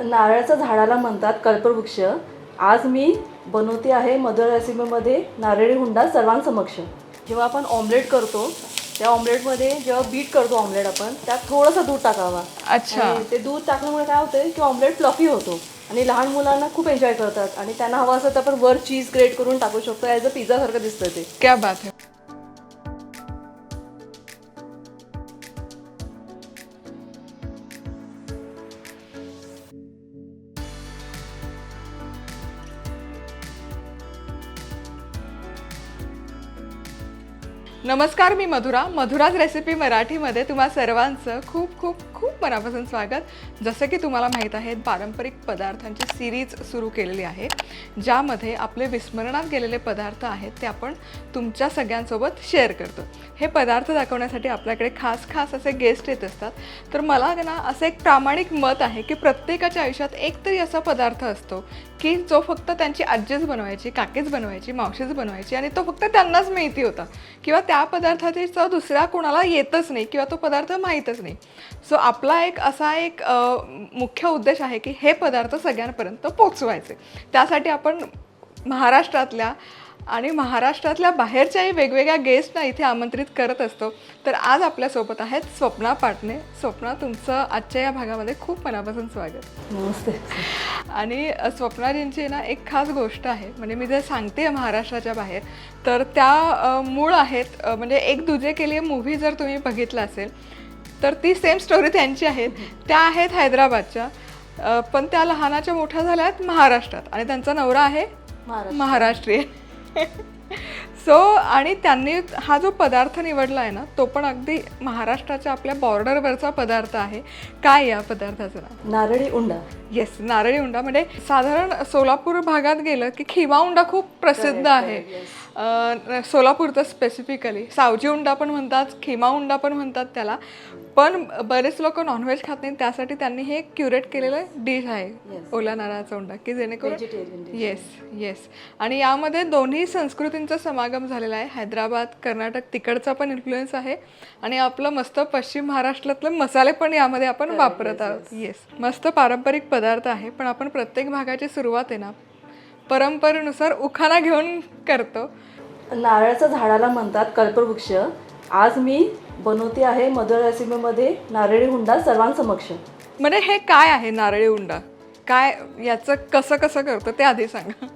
नारळाच्या झाडाला म्हणतात कल्पवृक्ष. आज मी बनवते आहे मधुर रेसिपीमध्ये नारळी हुंडा सर्वांसमक्ष. जेव्हा आपण ऑमलेट करतो त्या ऑमलेटमध्ये जेव्हा बीट करतो ऑमलेट आपण त्यात थोडंसं दूध टाकावा. अच्छा. ते दूध टाकल्यामुळे काय होतं की ऑमलेट फ्लफी होतो. आणि लहान मुलांना खूप एन्जॉय करतात. आणि त्यांना हवं असं तर आपण वर चीज ग्रेट करून टाकू शकतो. ॲज अ पिझ्झा सारखं दिसतं ते. क्या बात है नमस्कार मी मधुरा. मधुराज रेसिपी मराठीमध्ये तुम्हा सर्वांचं खूप खूप खूप मनापासून स्वागत. जसं की तुम्हाला माहीत आहे पारंपरिक पदार्थांची सिरीज सुरू केलेली आहे ज्यामध्ये आपले विस्मरणात गेलेले पदार्थ आहेत ते आपण तुमच्या सगळ्यांसोबत शेअर करतो. हे पदार्थ दाखवण्यासाठी आपल्याकडे खास खास असे गेस्ट येत असतात. तर मला ना असं एक प्रामाणिक मत आहे की प्रत्येकाच्या आयुष्यात एक तरी असा पदार्थ असतो की जो फक्त त्यांची आजीच बनवायची काकीच बनवायची मावशीच बनवायची आणि तो फक्त त्यांनाच माहिती होता. किंवा त्या पदार्थाची चव दुसऱ्या कोणाला येतच नाही किंवा तो पदार्थ माहीतच नाही. सो आपला एक असा एक मुख्य उद्देश आहे की हे पदार्थ सगळ्यांपर्यंत पोचवायचे त्यासाठी आपण महाराष्ट्रातल्या आणि महाराष्ट्रातल्या बाहेरच्याही वेगवेगळ्या गेस्टना इथे आमंत्रित करत असतो. तर आज आपल्यासोबत आहेत स्वप्ना पाटणे. स्वप्ना तुमचं आजच्या या भागामध्ये खूप मनापासून स्वागत. नमस्ते. आणि स्वप्नाजींची ना एक खास गोष्ट आहे. म्हणजे मी जे सांगते महाराष्ट्राच्या बाहेर तर त्या मूळ आहेत म्हणजे एक दुजे केली मूव्ही जर तुम्ही बघितला असेल तर ती सेम स्टोरी त्यांची आहेत. त्या आहेत हैदराबादच्या. पण त्या लहानाच्या मोठ्या झाल्या आहेत महाराष्ट्रात. आणि त्यांचा नवरा आहे महाराष्ट्र. महाराष्ट्रीयन सो आणि त्यांनी हा जो पदार्थ निवडला आहे ना तो पण अगदी महाराष्ट्राच्या आपल्या बॉर्डरवरचा पदार्थ आहे. काय या पदार्थाचं नाव? नारळी उंडा. येस नारळी उंडा. म्हणजे साधारण सोलापूर भागात गेलं की खिमा उंडा खूप प्रसिद्ध आहे. सोलापूरचं स्पेसिफिकली सावजी उंडा पण म्हणतात खिमा उंडा पण म्हणतात त्याला. पण बरेच लोक नॉनव्हेज खात नाहीत त्यासाठी त्यांनी हे क्युरेट केलेलं डिश आहे ओला नारळाचा उंडा की जेणेकरून येस येस आणि यामध्ये दोन्ही संस्कृतींचा समागम झालेला आहे. हैदराबाद कर्नाटक तिकडचा पण इन्फ्लुएन्स आहे. आणि आपलं मस्त पश्चिम महाराष्ट्रातले मसाले पण यामध्ये आपण वापरत आहोत. येस मस्त पारंपरिक पदार्थ आहे पण आपण प्रत्येक भागाची सुरुवात आहे ना परंपरेनुसार उखाणा घेऊन करतो. नारळाच्या झाडाला म्हणतात कल्पवृक्ष. आज मी बनवते आहे मधुर रेसिपीमध्ये नारळी हुंडा सर्वांसमक्ष. म्हणजे हे काय आहे नारळी उंडा काय याचं कसं कसं करतो ते आधी सांगा.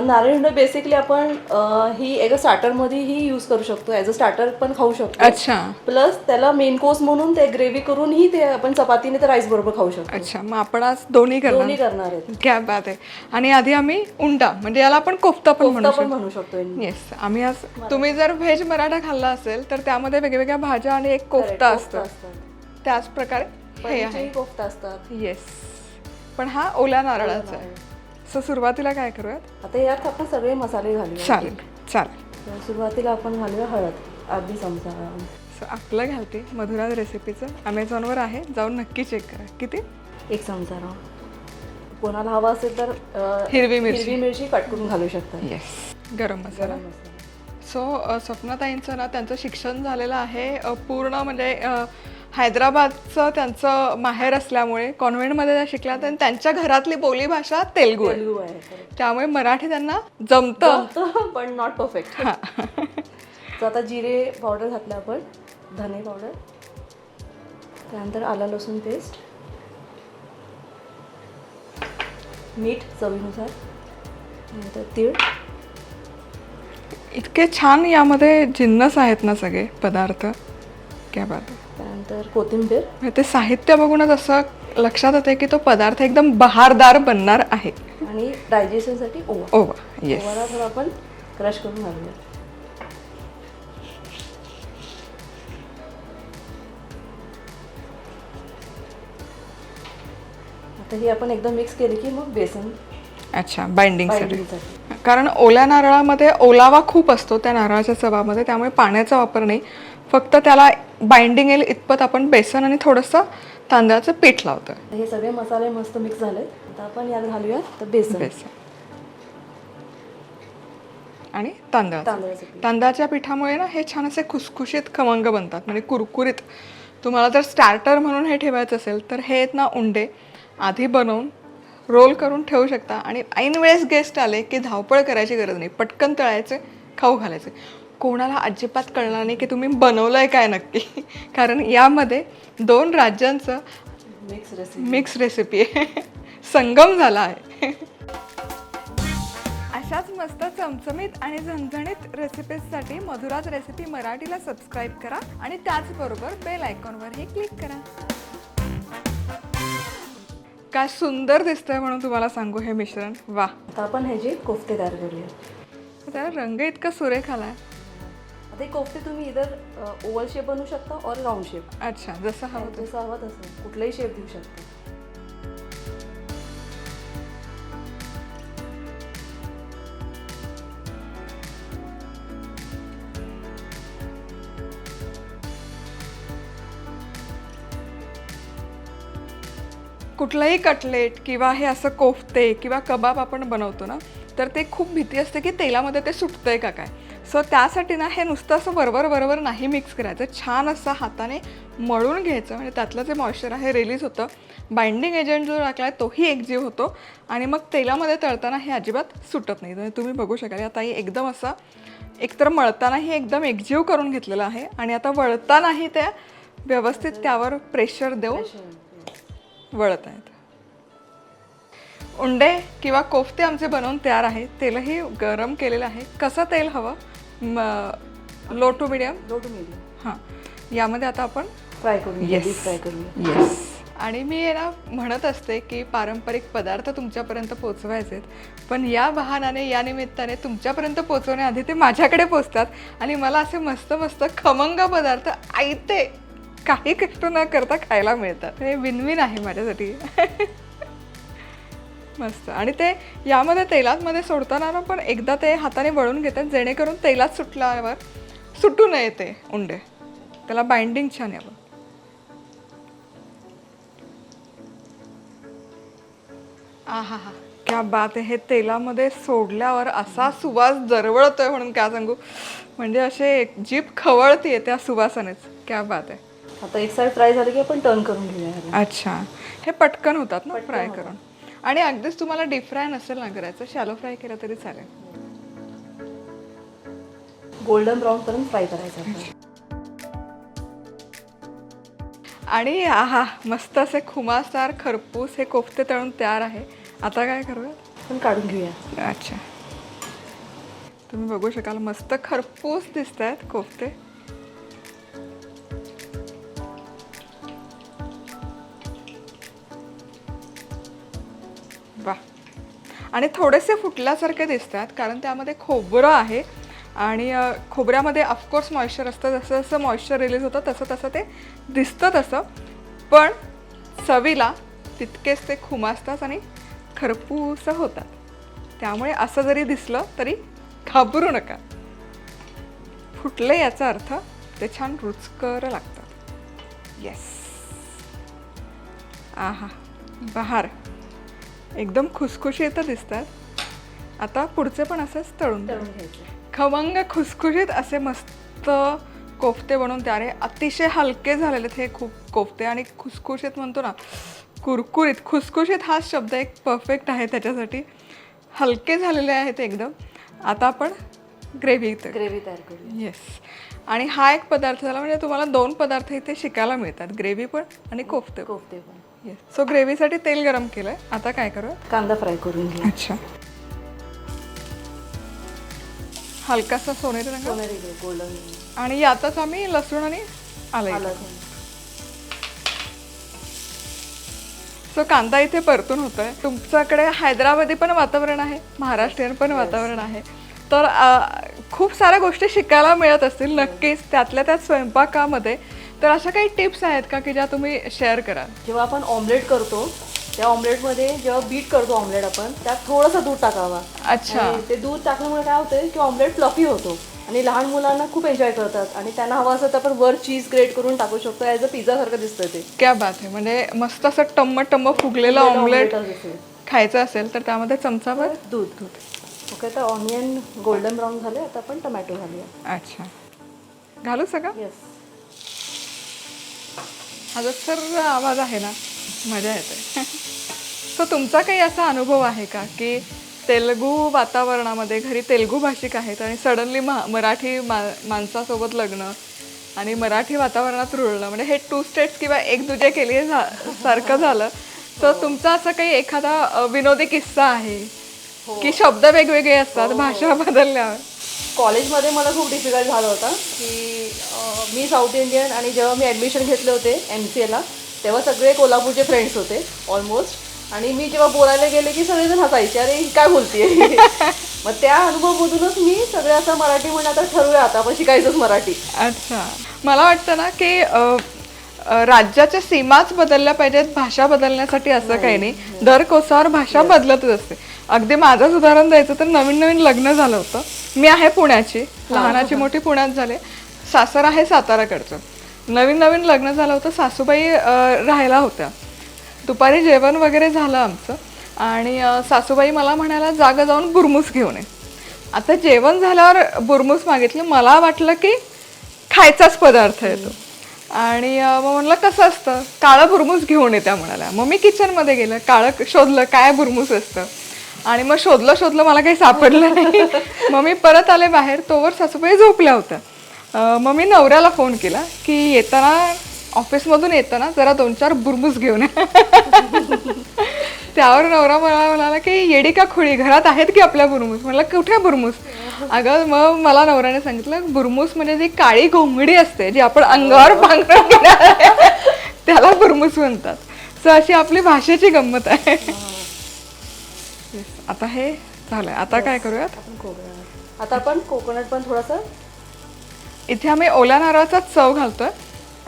नारळी बेसिकली आपण अं, ही एका स्टार्टरमध्ये ही यूज करू शकतो. ॲज अ स्टार्टर पण खाऊ शकतो. अच्छा. प्लस त्याला मेन कोर्स म्हणून ते ग्रेव्ही करूनही ते आपण चपातीने तर राईस बरोबर खाऊ शकतो. अच्छा मग आपण आज दोन्ही करणार. दोन्ही करणार आहेत. क्या बात आहे. आणि आधी आम्ही उंडा म्हणजे याला आपण कोफ्ता पण म्हणू कोफ्ता पण म्हणू शकतो येस आम्ही आज तुम्ही जर व्हेज मराठा खाल्ला असेल तर त्यामध्ये वेगवेगळ्या भाज्या आणि एक कोफ्ता असतो. त्याच प्रकारे हे आहे. पनीरचेही कोफ्ता असतात. येस पण हा ओल्या नारळाचा आहे. सो सुरुवातीला काय करूयात? आता यात आपण सगळे मसाले घालूया चालेल चालेल. तर सुरुवातीला आपण घालूया हळद अर्धी चमचा. सो आपलं घालते मधुरा रेसिपीचं. अमेझॉनवर आहे. जाऊन नक्की चेक करा. किती? एक चमचा राव. कोणाला हवा असेल तर अं, हिरवी मिरची. हिरवी मिरची कट करून घालू शकता. येस गरम मसाला. गरम मसाला. सो अ, स्वप्नाताईंचं ना त्यांचं शिक्षण झालेलं आहे अ, पूर्ण म्हणजे अ, हैदराबादचं त्यांचं माहेर असल्यामुळे कॉन्व्हेंटमध्ये त्या शिकल्या आणि त्यांच्या घरातली बोलीभाषा तेलगू आहे. तेलगू आहे correct. त्यामुळे मराठी त्यांना जमतं. जमतं, पण नॉट परफेक्ट तर आता जिरे पावडर घातलं आपण. धने पावडर त्यानंतर आला लसूण पेस्ट मीठ चवीनुसार. नंतर तीळ. इतके छान यामध्ये जिन्नस आहेत ना सगळे पदार्थ. क्या बात. त्यानंतर कोथिंबीर. ते साहित्य बघूनच असं लक्षात येते की तो पदार्थ एकदम बहारदार बनणार आहे. आणि डायजेशनसाठी ओवा. ओवा येस ओवाला थोडं आपण क्रश करून घालूया. आता ही आपण एकदम मिक्स केली की मग बेसन. अच्छा बाइंडिंगसाठी बाइंडिंगसाठी कारण ओल्या नारळामध्ये ओलावा खूप असतो त्या नारळाच्या चवामध्ये त्यामुळे पाण्याचा वापर नाही. फक्त त्याला बाइंडिंग येईल इतपत आपण बेसन आणि थोडंसं तांदळाचं पीठ लावतो हे सगळे मसाले मस्त मिक्स झाले आता आपण यात घालूया तर बेसन. बेसन. आणि तांदळाचं. पीठ. तांदळाच्या पिठामुळे ना हे छान असे खुसखुशीत खमंग बनतात. म्हणजे कुरकुरीत. तुम्हाला जर स्टार्टर म्हणून हे ठेवायचं असेल तर हे आहेत ना उंडे. आधी बनवून रोल करून ठेवू शकता. आणि ऐन वेळेस गेस्ट आले की धावपळ करायची गरज नाही. पटकन तळायचे खाऊ घालायचे. कोणाला अजिबात कळणार नाही की तुम्ही बनवलं आहे काय नक्की. कारण यामध्ये दोन राज्यांचं मिक्स रेसिपी मिक्स रेसिपी आहे. संगम झाला आहे. अशाच मस्त चमचमीत आणि झणझणीत रेसिपीजसाठी मधुराज रेसिपी मराठीला सबस्क्राईब करा आणि त्याचबरोबर बेल आयकॉनवरही क्लिक करा. काय सुंदर दिसतंय म्हणून तुम्हाला सांगू हे मिश्रण. वा आता आपण ह्याचे कोफ्ते तयार करूया. त्याला रंग इतका सुरेख आलाय. आता हे कोफ्ते तुम्ही इधर ओव्हल शेप बनवू शकता और राऊंड शेप अच्छा जसं हवं तसं. जसं हवं तसं. कुठलाही शेप देऊ शकता. कुठलंही कटलेट किंवा हे असं कोफ्ते किंवा कबाब आपण बनवतो ना तर ते खूप भीती असते की तेलामध्ये ते सुटतंय का काय? सो त्यासाठी ना हे नुसतं असं बरोबर बरोबर नाही मिक्स करायचं. छान असं हाताने मळून घ्यायचं. म्हणजे त्यातलं जे मॉइश्चर आहे रिलीज होतं. बाइंडिंग एजंट जो टाकला आहे तोही एकजीव होतो. आणि मग तेलामध्ये तळताना हे अजिबात सुटत नाही. म्हणजे तुम्ही बघू शकाल आता हे एकदम असा एकतर मळतानाही एकदम एकजीव करून घेतलेलं आहे. आणि आता वळतानाही त्या व्यवस्थित त्यावर प्रेशर देऊन वळत आहेत. उंडे किंवा कोफ्ते आमचे बनवून तयार आहे. तेलही गरम केलेलं आहे. कसं तेल हवं? Low to medium low to medium हां. यामध्ये आता आपण फ्राय करूया Yes. फ्राय करूया. येस आणि मी आहे ना म्हणत असते की पारंपरिक पदार्थ तुमच्यापर्यंत पोचवायचे आहेत पण या बहानाने या निमित्ताने तुमच्यापर्यंत पोचवण्याआधी ते माझ्याकडे पोचतात आणि मला असे मस्त मस्त खमंग पदार्थ आयते. काही कष्ट न करता खायला मिळतात. हे विनविन आहे माझ्यासाठी. मस्त. आणि ते यामध्ये तेलातमध्ये सोडताना ना पण एकदा ते हाताने वळून घेतात जेणेकरून तेलात सुटल्यावर सुटू नये ते उंडे. त्याला बाइंडिंग छान यावं आहा हा क्या बात आहे. हे तेलामध्ये सोडल्यावर असा सुवास दरवळतोय म्हणून काय सांगू? म्हणजे असे जीभ खवळतीये त्या सुवासानेच. क्या बात आहे. आता एक साईड फ्राय झाली की आपण टर्न करून घेऊया. अच्छा. हे पटकन होतात ना फ्राय करून? आणि अगदीच तुम्हाला डीप फ्राय नसेल ना करायचं शॅलो फ्राय केलं तरी चालेल. गोल्डन ब्राऊन पर्यंत फ्राय करायचं आपण. आणि आहा मस्त असे खुमासार खरपूस हे कोफ्ते तळून तयार आहे. आता काय करूया पण काढून घेऊया. अच्छा. तुम्ही बघू शकाल मस्त खरपूस दिसत आहेत कोफ्ते. वा आणि थोडेसे फुटल्यासारखे दिसतात कारण त्यामध्ये खोबरं आहे. आणि खोबऱ्यामध्ये ऑफकोर्स मॉइश्चर असतं. जसं जसं मॉइश्चर रिलीज होतं तसं तसं ते दिसतं तसं. पण चवीला तितकेच ते खुमासतात आणि खरपूस होतात. त्यामुळे असं जरी दिसलं तरी घाबरू नका. फुटले याचा अर्थ ते छान रुचकर लागतात. येस आहा. बहार. एकदम खुसखुशीत दिसतात. आता पुढचे पण असेच तळून तळून घ्यायचं. खमंग खुसखुशीत असे मस्त कोफ्ते बनवून तयार आहे अतिशय हलके झालेले हे खूप कोफ्ते आणि खुसखुशीत म्हणतो ना कुरकुरीत खुसखुशीत हा शब्द एक परफेक्ट आहे त्याच्यासाठी. हलके झालेले आहेत एकदम. आता आपण ग्रेव्ही ग्रेव्ही तयार करूया. येस आणि हा एक पदार्थ झाला म्हणजे तुम्हाला दोन पदार्थ इथे शिकायला मिळतात. ग्रेव्ही पण आणि कोफ्ते कोफ्ते पण. येस सो ग्रेव्हीसाठी तेल गरम केलं आहे आता काय करूया कांदा फ्राय करून घ्या. अच्छा. हलकासा सोनेरी रंग. सोनेरी गोल्डन आणि यातच आम्ही लसूण आणि आलं आलं. सो कांदा इथे परतून होत आहे तुमच्याकडे हैदराबादी पण वातावरण आहे महाराष्ट्रीयन पण वातावरण आहे. तर अ, खूप साऱ्या गोष्टी शिकायला मिळत असतील. नक्कीच त्यातल्या त्यात स्वयंपाकामध्ये तर अशा काही टिप्स आहेत का की ज्या तुम्ही शेअर कराल? जेव्हा आपण ऑमलेट करतो त्या ऑमलेटमध्ये जेव्हा बीट करतो ऑमलेट आपण त्यात थोडंसं दूध टाकावा. अच्छा. ते दूध टाकल्यामुळे काय होतं की ऑमलेट फ्लफी होतो. आणि लहान मुलांना खूप एन्जॉय करतात. आणि त्यांना हवं असं तर आपण वर चीज ग्रेट करून टाकू शकतो. ॲज अ पिझ्झा सारखं दिसतं ते. क्या बात आहे म्हणजे मस्त असं टम्म टम्म फुगलेलं ऑमलेट. खायचं असेल तर त्यामध्ये चमचाभर दूध. दूध. ओके आता ऑनियन गोल्डन ब्राऊन झाले. आता आपण टमॅटो घालूया. अच्छा. घालू सगळं? येस हा जो सर्व आवाज आहे ना मजा येते. सो तुमचा काही असा अनुभव आहे का की तेलगू वातावरणामध्ये घरी तेलगू भाषिक आहेत आणि सडनली मा मराठी मा माणसासोबत लग्न आणि मराठी वातावरणात रुळणं म्हणजे हे टू स्टेट्स किंवा एक दुजे केली झा सारखं झालं. तर तुमचा असं काही एखादा विनोदी किस्सा आहे? की शब्द वेगवेगळे असतात भाषा बदलल्यावर? कॉलेजमध्ये मला खूप डिफिकल्ट झालं होतं की मी साऊथ इंडियन आणि जेव्हा मी ॲडमिशन घेतले होते एम सी एला तेव्हा सगळे कोल्हापूरचे फ्रेंड्स होते ऑलमोस्ट आणि मी जेव्हा बोलायला गेले की सगळेजण हसायचे अरे काय बोलते मग त्या अनुभवमधूनच मी सगळे असं मराठी म्हणून आता ठरवूया आता आपण शिकायचंच मराठी. अच्छा. मला वाटतं ना की राज्याच्या सीमाच बदलल्या पाहिजेत भाषा बदलण्यासाठी असं काही नाही. दर कोसावर भाषा बदलतच असते. अगदी माझंच उदाहरण द्यायचं तर नवीन नवीन लग्न झालं होतं. मी आहे पुण्याची. लहानाची मोठी पुण्यात झाले. सासर आहे साताराकडचं. नवीन नवीन लग्न झालं होतं सासूबाई राहायला होत्या. दुपारी जेवण वगैरे झालं आमचं. आणि सासूबाई मला म्हणायला जागा जाऊन बुरमुस घेऊन ये. आता जेवण झाल्यावर बुरमुस मागितलं. मला वाटलं की खायचाच पदार्थ येतो आणि मग म्हणलं कसं असतं? काळं बुरमुस घेऊन ये त्या म्हणाल्या. मग मी किचनमध्ये गेलं. काळं शोधलं काय बुरमुस असतं? आणि मग शोधलं शोधलं मला काही सापडलं नाही. मग मी परत आले बाहेर तोवर सासूबाई झोपल्या होत्या. मग मी नवऱ्याला फोन केला की येताना ऑफिसमधून येताना जरा दोन चार बुरमुस घेऊन त्यावर नवरा मला म्हणाला की येडी का खोळी? घरात आहेत की आपल्या बुरमुस म्हटलं कुठे बुरमुस अगं मग मला नवऱ्याने सांगितलं बुरमुस म्हणजे जी काळी घोंगडी असते जी आपण अंगावर पांघरून त्याला बुरमुस म्हणतात. सो अशी आपली भाषेची गंमत आहे. Yes. आता हे झालंय. आता काय करूयात? आपण आता आपण कोकोनट पण थोडंसं इथे आम्ही ओल्या नारळाचा चव घालतोय.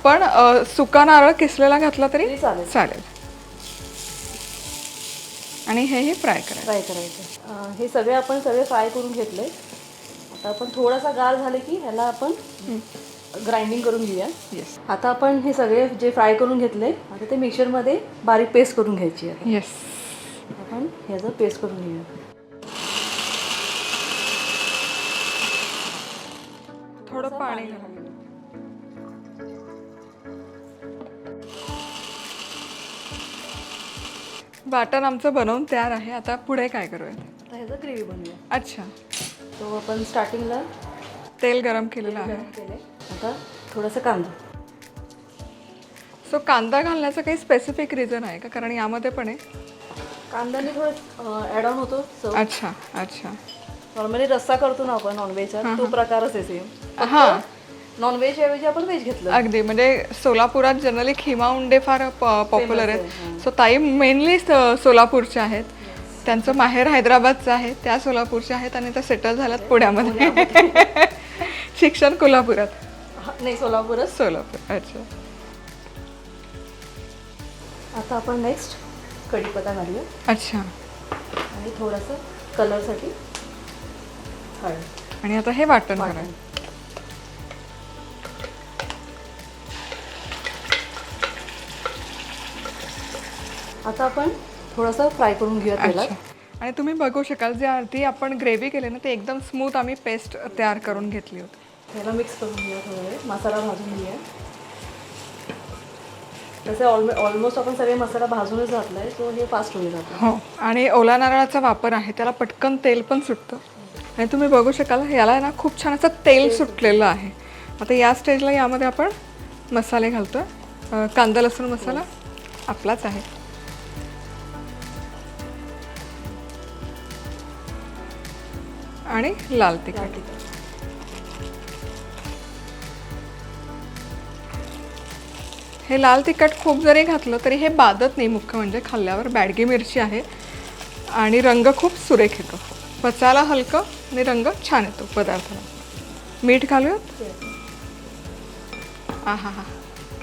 पण अ, सुका नारळ किसलेला घातला तरी तरी चालेल. चालेल. आणि हे हे फ्राय करायचं. फ्राय करायचं. अं, हे सगळे आपण सगळे फ्राय करून घेतले. आता आपण थोडासा गार झाले की ह्याला आपण ग्राइंडिंग करून घेऊया. येस आता आपण हे सगळे जे फ्राय करून घेतले आता ते मिक्सरमध्ये बारीक पेस्ट करून घ्यायची आहे. येस आपण ह्याचं पेस्ट करून घेऊया. थोडं पाणी. वाटण आमचं बनवून तयार आहे. आता पुढे काय करूयात? आता ह्याचं ग्रेव्ही बनवूया. अच्छा. तो आपण स्टार्टिंगला तेल गरम केलेलं आहे. आता थोडंसं कांदा. सो कांदा घालण्याचं काही स्पेसिफिक रिझन आहे का? कारण यामध्ये पण आहे. कांद्याने थोडं ॲड ऑन होतो चव अच्छा अच्छा. नॉर्मली रस्सा करतो ना आपण नॉनव्हेजचा तो प्रकारच आहे सेम हां. नॉनव्हेज ऐवजी आपण व्हेज घेतलं. अगदी म्हणजे सोलापुरात जनरली खिमा उंडे फार पॉप्युलर आहेत. सो ताई मेनली सोलापूरच्या आहेत. त्यांचं माहेर हैदराबादचं आहे त्या सोलापूरच्या आहेत आणि त्या सेटल झाल्यात पुण्यामध्ये. शिक्षण कोल्हापुरात. हा, नाही सोलापूरच. सोलापूर अच्छा. आता आपण नेक्स्ट कढीपत्ता घालूया. अच्छा. आणि थोडंसं कलरसाठी हळद. आणि आता हे वाटण करायचं. आता आपण थोडंसं फ्राय करून घेऊया तेलात. अच्छा. आणि तुम्ही बघू शकाल जे आधी आपण ग्रेव्ही केली ना ते एकदम स्मूथ आम्ही पेस्ट तयार करून घेतली होती. ह्याला मिक्स करून घेऊया थोडा वेळ. मसाला भाजून घेऊया. तसे ऑलमो ऑलमोस्ट आपण सगळे मसाला भाजूनच घातला आहे सो हे फास्ट होईल आता हो आणि ओला नारळाचा वापर आहे त्याला पटकन तेल पण सुटतं. आणि तुम्ही बघू शकाल याला ना खूप छान असं तेल सुटलेलं आहे. आता या स्टेजला यामध्ये आपण मसाले घालतो कांदा लसूण मसाला आपलाच आहे. आणि लाल तिखट. हे लाल तिखट खूप जरी घातलं तरी हे बाधत नाही मुख्य म्हणजे खाल्ल्यावर. बॅडगी मिरची आहे आणि रंग खूप सुरेख येतो. पचायला हलकं आणि रंग छान येतो पदार्थाला. मीठ घालूयात? हा हा हा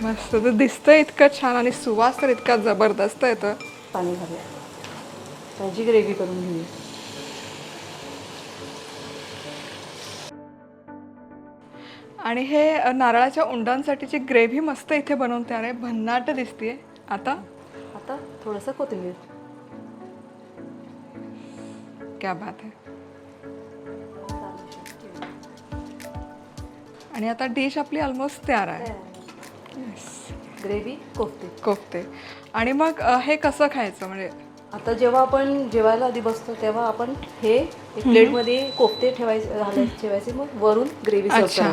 मस्त तर दिसतं इतकं छान आणि सुवास तर इतका जबरदस्त येतो. पाणी घालूया. त्याची ग्रेव्ही करून घेऊया. आणि हे नारळाच्या उंडांसाठीची ग्रेव्ही मस्त इथे बनवून तयार आहे. भन्नाट दिसतीये. आता? आता थोडंसं कोथिंबीर. क्या बात आहे. आणि आता डिश आपली ऑलमोस्ट तयार आहे. ग्रेव्ही कोफते. कोफते. आणि मग हे कसं खायचं? म्हणजे आता जेव्हा आपण जेवायला आधी बसतो तेव्हा आपण हे प्लेटमध्ये कोफ्ते ठेवायचे घालायचे ठेवायचे मग वरून ग्रेव्ही अच्छा.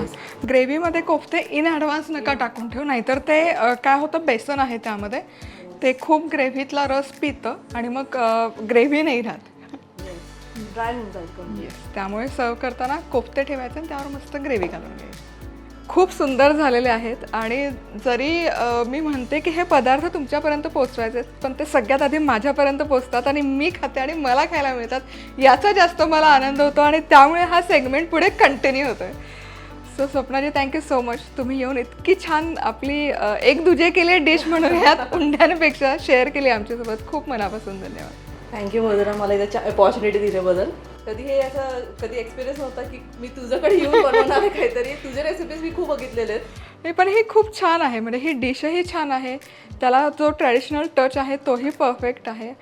ग्रेव्हीमध्ये कोफ्ते इन ॲडव्हान्स नका टाकून ठेवू नाहीतर ते अ, काय होतं बेसन आहे त्यामध्ये ते खूप ग्रेव्हीतला रस पितं आणि मग ग्रेव्ही नाही राहत. ड्राय होऊन जाईल त्यामुळे सर्व करताना कोफ्ते ठेवायचे आणि त्यावर मस्त ग्रेव्ही घालून घ्यायची. खूप सुंदर झालेले आहेत आणि जरी मी म्हणते की हे पदार्थ तुमच्यापर्यंत पोचवायचे आहेत, पण ते सगळ्यात आधी माझ्यापर्यंत पोचतात आणि मी खाते आणि मला खायला मिळतात याचा जास्त मला आनंद होतो आणि त्यामुळे हा सेगमेंट पुढे कंटिन्यू होतो आहे so Swapnaji thank you so much तुम्ही येऊन इतकी छान आपली एक दुजे केले डिश म्हणून यात उंड्यापेक्षा शेअर केली आमच्यासोबत. खूप मनापासून धन्यवाद. Thank you Madhura. मला इथे अपॉर्च्युनिटी दिल्याबद्दल. कधी हे असं कधी एक्सपिरियन्स नव्हता की मी तुझ्याकडे येऊन बनवणार आहे काहीतरी? तुझे रेसिपीज मी खूप बघितलेले आहेत. पण हे खूप छान आहे. म्हणजे ही डिशही छान आहे. त्याला जो ट्रॅडिशनल टच आहे तोही परफेक्ट आहे.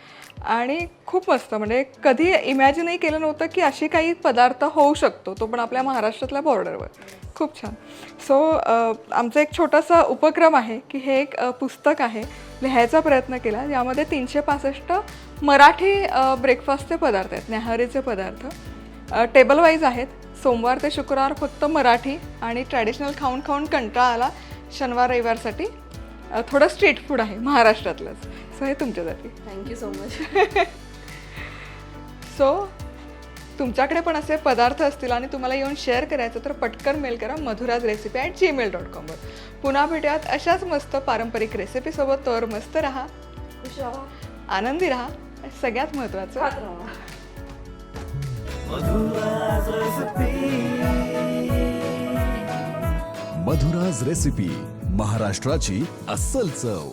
आणि खूप मस्त. म्हणजे कधी इमॅजिनही केलं नव्हतं की अशी काही पदार्थ होऊ शकतो. तो पण आपल्या महाराष्ट्रातल्या बॉर्डरवर खूप छान. सो आमचा एक छोटासा उपक्रम आहे की हे एक पुस्तक आहे. लिहायचा प्रयत्न केला. यामध्ये तीनशे पासष्ट मराठी ब्रेकफास्टचे पदार्थ आहेत न्याहारीचे पदार्थ. टेबल वाईज आहेत. सोमवार ते शुक्रवार फक्त मराठी आणि ट्रॅडिशनल खाऊन खाऊन कंटाळा आला शनिवार रविवारसाठी. थोडं स्ट्रीट फूड आहे महाराष्ट्रातलंच. सो हे तुमच्यासाठी थँक्यू सो मच सो तुमच्याकडे पण असे पदार्थ असतील आणि तुम्हाला येऊन शेअर करायचं तर पटकन मेल करा Madhuras recipe at Gmail dot कॉमवर पुन्हा भेटूयात अशाच मस्त पारंपरिक रेसिपीसोबत तोवर मस्त राहा. खुश राहा. आनंदी राहा. सगळ्यात महत्वाचं खात राहा मधुराज रेसिपी. महाराष्ट्राची अस्सल चव.